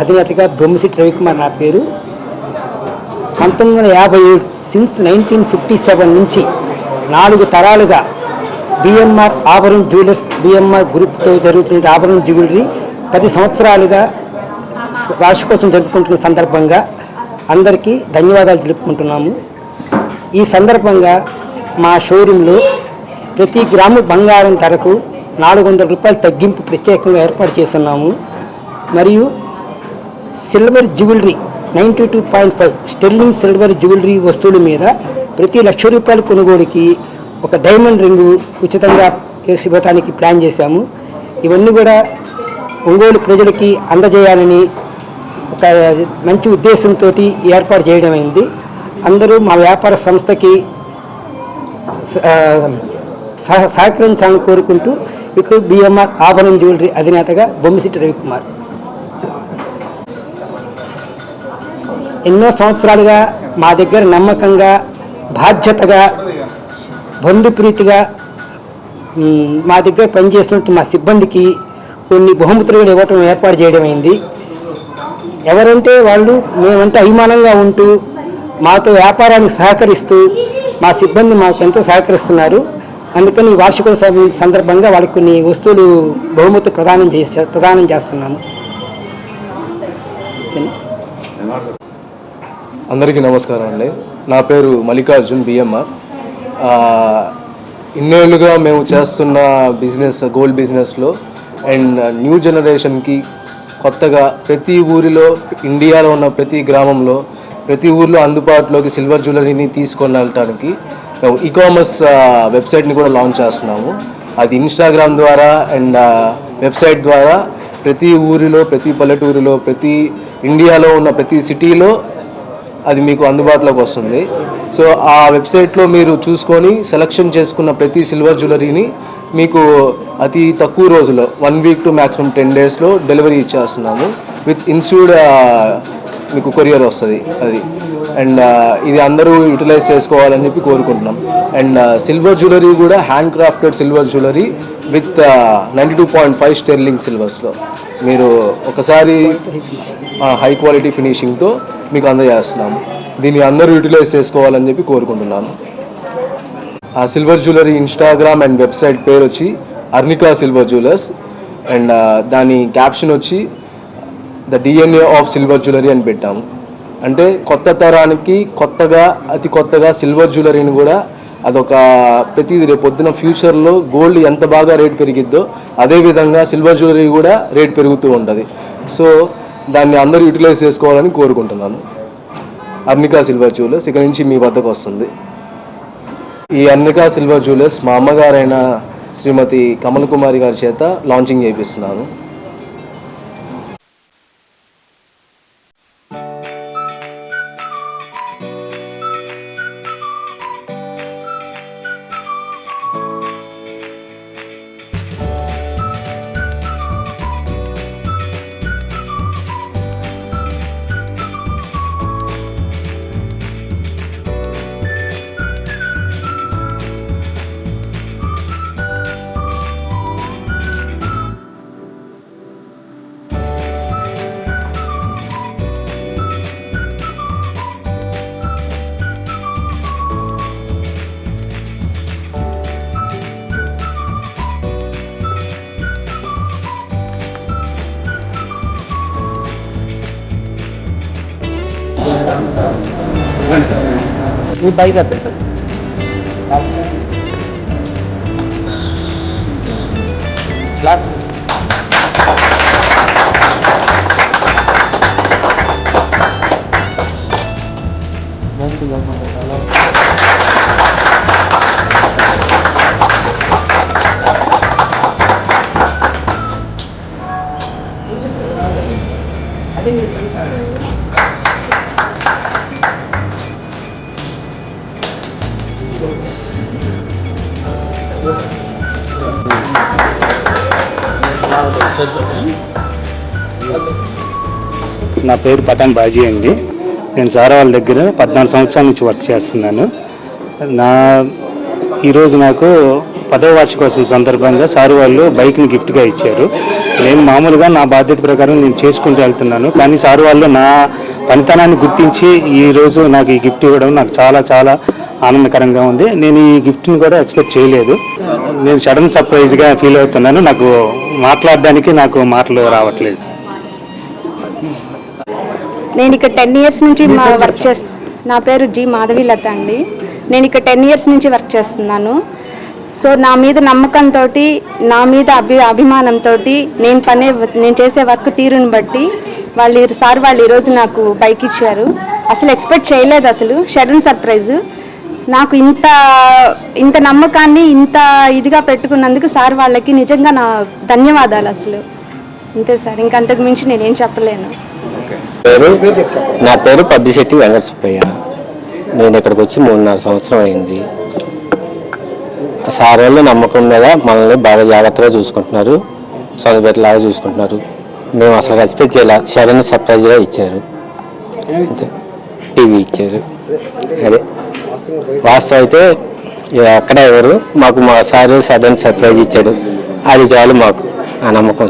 అధినేతగా బొమ్మిసిటి రవికుమార్ నా పేరు. పంతొమ్మిది వందల యాభై ఏడు సిన్స్ నైన్టీన్ ఫిఫ్టీ సెవెన్ నుంచి నాలుగు తరాలుగా బిఎంఆర్ ఆభరణ జ్యువెలర్స్ బిఎంఆర్ గ్రూప్తో జరుగుతున్న ఆభరణ జ్యువెలరీ పది సంవత్సరాలుగా వార్షికోత్సవం జరుపుకుంటున్న సందర్భంగా అందరికీ ధన్యవాదాలు తెలుపుకుంటున్నాము. ఈ సందర్భంగా మా షోరూంలో ప్రతి గ్రాము బంగారం ధరకు నాలుగు వందల రూపాయలు తగ్గింపు ప్రత్యేకంగా ఏర్పాటు చేస్తున్నాము. మరియు silver jewellery ninety two point five sterling silver jewellery వస్తువుల మీద ప్రతి లక్ష రూపాయల కొనుగోలుకి ఒక డైమండ్ రింగు ఉచితంగా చేసి ఇవ్వడానికి ప్లాన్ చేశాము. ఇవన్నీ కూడా ఒంగోలు ప్రజలకి అందజేయాలని ఒక మంచి ఉద్దేశంతో ఏర్పాటు చేయడమైంది అందరూ మా వ్యాపార సంస్థకి సహ సహకరించాలని కోరుకుంటూ ఇప్పుడు బిఎంఆర్ ఆభరణం జ్యువెలరీ అధినేతగా బొమ్మిసిటి రవికుమార్. ఎన్నో సంవత్సరాలుగా మా దగ్గర నమ్మకంగా బాధ్యతగా బంధుప్రీతిగా మా దగ్గర పనిచేసినట్టు మా సిబ్బందికి కొన్ని బహుమతులు కూడా ఇవ్వటం ఏర్పాటు చేయడం అయింది. ఎవరంటే వాళ్ళు మేమంటే అభిమానంగా ఉంటూ మాతో వ్యాపారానికి సహకరిస్తూ మా సిబ్బంది మాకు ఎంతో సహకరిస్తున్నారు. అందుకని ఈ వార్షికోత్సవం సందర్భంగా వాళ్ళకి కొన్ని వస్తువులు బహుమతి ప్రదానం చేసే ప్రదానం చేస్తున్నాము. అందరికీ నమస్కారం అండి. నా పేరు మల్లికార్జున్ బిఎంఆర్ ఇన్నేళ్ళుగా మేము చేస్తున్న బిజినెస్ గోల్డ్ బిజినెస్లో అండ్ న్యూ జనరేషన్కి కొత్తగా ప్రతి ఊరిలో ఇండియాలో ఉన్న ప్రతి గ్రామంలో ప్రతి ఊర్లో అందుబాటులోకి సిల్వర్ జ్యువెలరీని తీసుకొని వెళ్ళటానికి మేము ఈ కామర్స్ వెబ్సైట్ని కూడా లాంచ్ చేస్తున్నాము. అది ఇన్స్టాగ్రామ్ ద్వారా అండ్ వెబ్సైట్ ద్వారా ప్రతి ఊరిలో ప్రతి పల్లెటూరిలో ప్రతి ఇండియాలో ఉన్న ప్రతి సిటీలో అది మీకు అందుబాటులోకి వస్తుంది. సో ఆ వెబ్సైట్లో మీరు చూసుకొని సెలక్షన్ చేసుకున్న ప్రతి సిల్వర్ జ్యువెలరీని మీకు అతి తక్కువ రోజులో one week to maximum ten డేస్లో డెలివరీ ఇచ్చేస్తున్నాము. విత్ ఇన్సూర్డ్ మీకు కొరియర్ వస్తుంది అది. అండ్ ఇది అందరూ యూటిలైజ్ చేసుకోవాలని చెప్పి కోరుకుంటున్నాం. అండ్ సిల్వర్ జ్యువెలరీ కూడా handcrafted silver jewellery with ninety two point five sterling సిల్వర్స్లో. మీరు ఒకసారి హై క్వాలిటీ ఫినిషింగ్తో మీకు అందజేస్తున్నాము. దీన్ని అందరూ యూటిలైజ్ చేసుకోవాలని చెప్పి కోరుకుంటున్నాను. ఆ silver jewellery Instagram and website పేరు వచ్చి అర్నికా సిల్వర్ జ్యువెలర్స్ అండ్ దాని క్యాప్షన్ వచ్చి the DNA of silver jewellery అని పెట్టాము. అంటే కొత్త తరానికి కొత్తగా అతి కొత్తగా సిల్వర్ జ్యువెలరీని కూడా అదొక ప్రతిది రేపు పొద్దున ఫ్యూచర్లో గోల్డ్ ఎంత బాగా రేట్ పెరిగిద్దో అదే విధంగా సిల్వర్ జ్యువెలరీ కూడా రేట్ పెరుగుతూ ఉంటుంది. సో దాన్ని అందరూ యూటిలైజ్ చేసుకోవాలని కోరుకుంటున్నాను. అర్నికా సిల్వర్ జ్యువెలర్స్ ఇక నుంచి మీ వద్దకు వస్తుంది. ఈ అన్నికా సిల్వర్ జ్యువెలర్స్ మా అమ్మగారైన శ్రీమతి కమల్ కుమారి గారి చేత లాంచింగ్ చేపిస్తున్నాను. మీ బైక్ అర్థం సార్ క్లాస్ నా పేరు పఠాన్ బాజీ అండి. నేను సారా వాళ్ళ దగ్గర పద్నాలుగు సంవత్సరాల నుంచి వర్క్ చేస్తున్నాను. నా ఈరోజు నాకు పదవ వార్షికోత్సవం సందర్భంగా సారు వాళ్ళు బైక్ని గిఫ్ట్గా ఇచ్చారు. నేను మామూలుగా నా బాధ్యత ప్రకారం నేను చేసుకుంటూ వెళ్తున్నాను. కానీ సారు వాళ్ళు నా పనితనాన్ని గుర్తించి ఈ రోజు నాకు ఈ గిఫ్ట్ ఇవ్వడం నాకు చాలా చాలా ఆనందకరంగా ఉంది. నేను ఈ గిఫ్ట్ని కూడా ఎక్స్పెక్ట్ చేయలేదు. నేను సడన్ సర్ప్రైజ్గా ఫీల్ అవుతున్నాను. నాకు మాట్లాడడానికి నాకు మాటలు రావట్లేదు. నేను ఇక్కడ టెన్ ఇయర్స్ నుంచి మా వర్క్ చేస్తు నా పేరు జి మాధవి లత అండి. నేను ఇక్కడ టెన్ ఇయర్స్ నుంచి వర్క్ చేస్తున్నాను. సో నా మీద నమ్మకంతో నా మీద అభి అభిమానంతో నేను పనే నేను చేసే వర్క్ తీరుని బట్టి వాళ్ళు సార్ వాళ్ళు ఈరోజు నాకు బైక్ ఇచ్చారు అసలు ఎక్స్పెక్ట్ చేయలేదు అసలు. Sudden surprise. నాకు ఇంత ఇంత నమ్మకాన్ని ఇంత ఇదిగా పెట్టుకున్నందుకు సార్ వాళ్ళకి నిజంగా నా ధన్యవాదాలు అసలు. అంతే సార్ ఇంకంతకు మించి నేనేం చెప్పలేను. పేరు? నా పేరు పద్దిశెట్టి వెంకట సుబ్బయ్య నేను ఇక్కడికి వచ్చి మూడున్నర సంవత్సరం అయింది. సార్ వాళ్ళు నమ్మకం మీద మనల్ని బాగా జాగ్రత్తగా చూసుకుంటున్నారు. సొంత చూసుకుంటున్నారు. మేము అసలు ఎక్స్పెక్ట్ చేయాల? సడన్ సర్ప్రైజ్గా ఇచ్చారు. అంతే. టీవీ ఇచ్చారు. అదే. వాస్తవ అయితే అక్కడే ఎవరు? మాకు మా సార్ సడన్ సర్ప్రైజ్ ఇచ్చాడు. అది చాలు మాకు. ఆ నమ్మకం